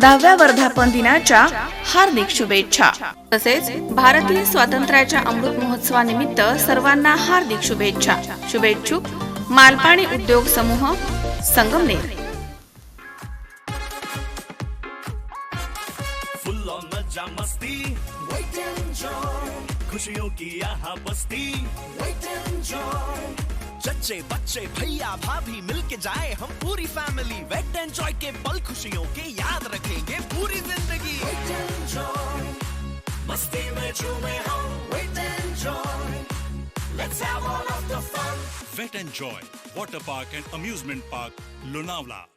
दहाव्या वर्धापन दिनाच्या हार्दिक शुभेच्छा. तसेच भारतीय स्वातंत्र्याच्या अमृत महोत्सवानिमित्त सर्वांना हार्दिक शुभेच्छा. शुभेच्छुक मालपाणी उद्योग समूह संगमनेर. खुशियों की यहाँ बस्ती वेट बच्चे भैया भाभी मिलके जाए हम पूरी फैमिली वेट एंजॉय के पल खुशियों के Let's have all of the fun. Wet and Joy, Water Park and Amusement Park, Lonavala.